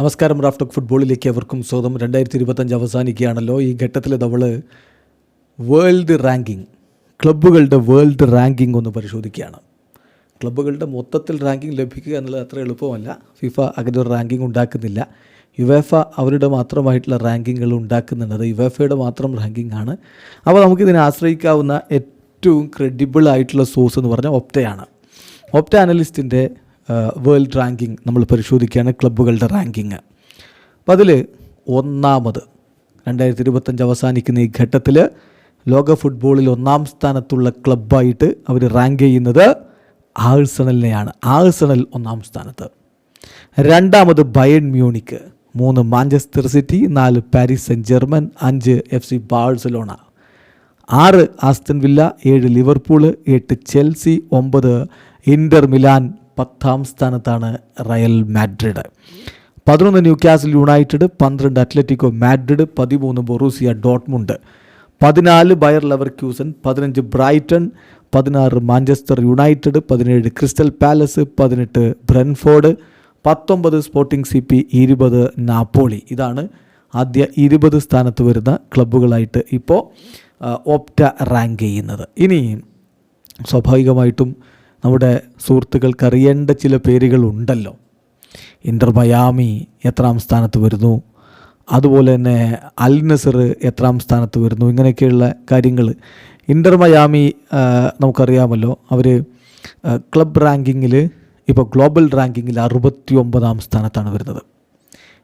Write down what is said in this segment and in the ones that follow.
നമസ്കാരം റാഫ്റ്റോക്ക് ഫുട്ബോളിലേക്ക് അവർക്കും സ്വാഗതം. രണ്ടായിരത്തി ഇരുപത്തഞ്ച് അവസാനിക്കുകയാണല്ലോ ഈ ഘട്ടത്തിൽ നമ്മൾ വേൾഡ് റാങ്കിങ് ക്ലബ്ബുകളുടെ വേൾഡ് റാങ്കിങ് ഒന്ന് പരിശോധിക്കുകയാണ്. ക്ലബ്ബുകളുടെ മൊത്തത്തിൽ റാങ്കിങ് ലഭിക്കുക എന്നുള്ളത് അത്ര എളുപ്പമല്ല. ഫിഫ അങ്ങനെ ഒരു റാങ്കിങ് ഉണ്ടാക്കുന്നില്ല. യുവേഫ അവരുടെ മാത്രമായിട്ടുള്ള റാങ്കിങ്ങുകൾ ഉണ്ടാക്കുന്നുണ്ട്. യുവേഫയുടെ മാത്രം റാങ്കിങ് ആണ്. അപ്പോൾ നമുക്കിതിനെ ആശ്രയിക്കാവുന്ന ഏറ്റവും ക്രെഡിബിൾ ആയിട്ടുള്ള സോഴ്സ് എന്ന് പറഞ്ഞാൽ ഒപ്റ്റയാണ്. ഒപ്റ്റ അനലിസ്റ്റിന്റെ വേൾഡ് റാങ്കിങ് നമ്മൾ പരിശോധിക്കുകയാണ് ക്ലബ്ബുകളുടെ റാങ്കിങ്. അപ്പോൾ അതിൽ ഒന്നാമത് രണ്ടായിരത്തി ഇരുപത്തഞ്ച് അവസാനിക്കുന്ന ഈ ഘട്ടത്തിൽ ലോക ഫുട്ബോളിൽ ഒന്നാം സ്ഥാനത്തുള്ള ക്ലബ്ബായിട്ട് അവർ റാങ്ക് ചെയ്യുന്നത് ആഴ്സണലിനെയാണ്. ആഴ്സണൽ ഒന്നാം സ്ഥാനത്ത്. രണ്ടാമത് ബയൺ മ്യൂണിക്ക് മൂന്ന് മാഞ്ചസ്റ്റർ സിറ്റി നാല് പാരീസ് സെൻ ജർമ്മൻ അഞ്ച് എഫ് സി ബാഴ്സലോണ. ആറ് ആസ്റ്റൻ വില്ല ഏഴ് ലിവർപൂൾ എട്ട് ചെൽസി ഒമ്പത് ഇന്റർ മിലാൻ പത്താം സ്ഥാനത്താണ് റയൽ മാഡ്രിഡ്. പതിനൊന്ന് ന്യൂ ക്യാസിൽ യുണൈറ്റഡ് പന്ത്രണ്ട് അത്ലറ്റിക്കോ മാഡ്രിഡ് പതിമൂന്ന് ബൊറൂസിയ ഡോട്ട്മുണ്ട്. പതിനാല് ബയർ ലെവർ ക്യൂസൻ പതിനഞ്ച് ബ്രൈറ്റൺ പതിനാറ് മാഞ്ചസ്റ്റർ യുണൈറ്റഡ് പതിനേഴ് ക്രിസ്റ്റൽ പാലസ് പതിനെട്ട് ബ്രെൻഫോർഡ് പത്തൊമ്പത് സ്പോർട്ടിംഗ് സി പി ഇരുപത് നാപ്പോളി. ഇതാണ് ആദ്യ ഇരുപത് സ്ഥാനത്ത് വരുന്ന ക്ലബ്ബുകളായിട്ട് ഇപ്പോൾ ഓപ്റ്റ റാങ്ക് ചെയ്യുന്നത്. ഇനി സ്വാഭാവികമായിട്ടും നമ്മുടെ സുഹൃത്തുക്കൾക്ക് അറിയേണ്ട ചില പേരുകൾ ഉണ്ടല്ലോ ഇന്റർ മയാമി എത്രാം സ്ഥാനത്ത് വരുന്നു. അതുപോലെ തന്നെ അൽ നസർ എത്രാം സ്ഥാനത്ത് വരുന്നു. ഇങ്ങനെയൊക്കെയുള്ള കാര്യങ്ങൾ ഇന്റർ മയാമി നമുക്കറിയാമല്ലോ. അവർ ക്ലബ് റാങ്കിങ്ങിൽ ഇപ്പോൾ ഗ്ലോബൽ റാങ്കിങ്ങിൽ അറുപത്തി ഒമ്പതാം സ്ഥാനത്താണ് വരുന്നത്.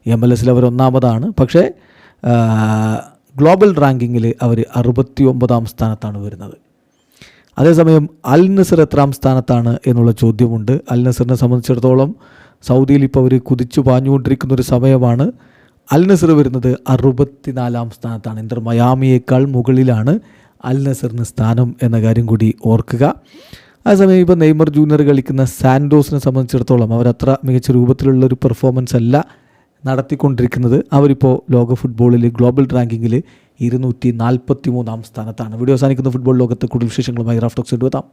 എം എൽ എസിൽ അവർ ഒന്നാമതാണ്. പക്ഷേ ഗ്ലോബൽ റാങ്കിങ്ങിൽ അവർ അറുപത്തി ഒമ്പതാം സ്ഥാനത്താണ് വരുന്നത്. അതേസമയം അൽ നസർ എത്രാം സ്ഥാനത്താണ് എന്നുള്ള ചോദ്യമുണ്ട്. അൽ നസറിനെ സംബന്ധിച്ചിടത്തോളം സൗദിയിൽ ഇപ്പോൾ അവർ കുതിച്ചു പാഞ്ഞുകൊണ്ടിരിക്കുന്ന ഒരു സമയമാണ്. അൽ നസർ വരുന്നത് അറുപത്തിനാലാം സ്ഥാനത്താണ്. ഇന്റർ മയാമിയേക്കാൾ മുകളിലാണ് അൽ നസറിന് സ്ഥാനം എന്ന കാര്യം കൂടി ഓർക്കുക. അതേസമയം ഇപ്പോൾ നെയ്മർ ജൂനിയർ കളിക്കുന്ന സാൻഡോസിനെ സംബന്ധിച്ചിടത്തോളം അവരത്ര മികച്ച രൂപത്തിലുള്ള ഒരു പെർഫോമൻസ് അല്ല നടത്തിക്കൊണ്ടിരിക്കുന്നത്. അവരിപ്പോൾ ലോക ഫുട്ബോളിൽ ഗ്ലോബൽ റാങ്കിങ്ങിൽ ഇരുന്നൂറ്റി നാൽപ്പത്തി മൂന്നാം സ്ഥാനത്താണ്. വീഡിയോ അവസാനിക്കുന്ന. ഫുട്ബോൾ ലോകത്തെ കൂടുതൽ വിശേഷങ്ങളുമായി റാഫ്റ്റോക്സ് എടുത്താം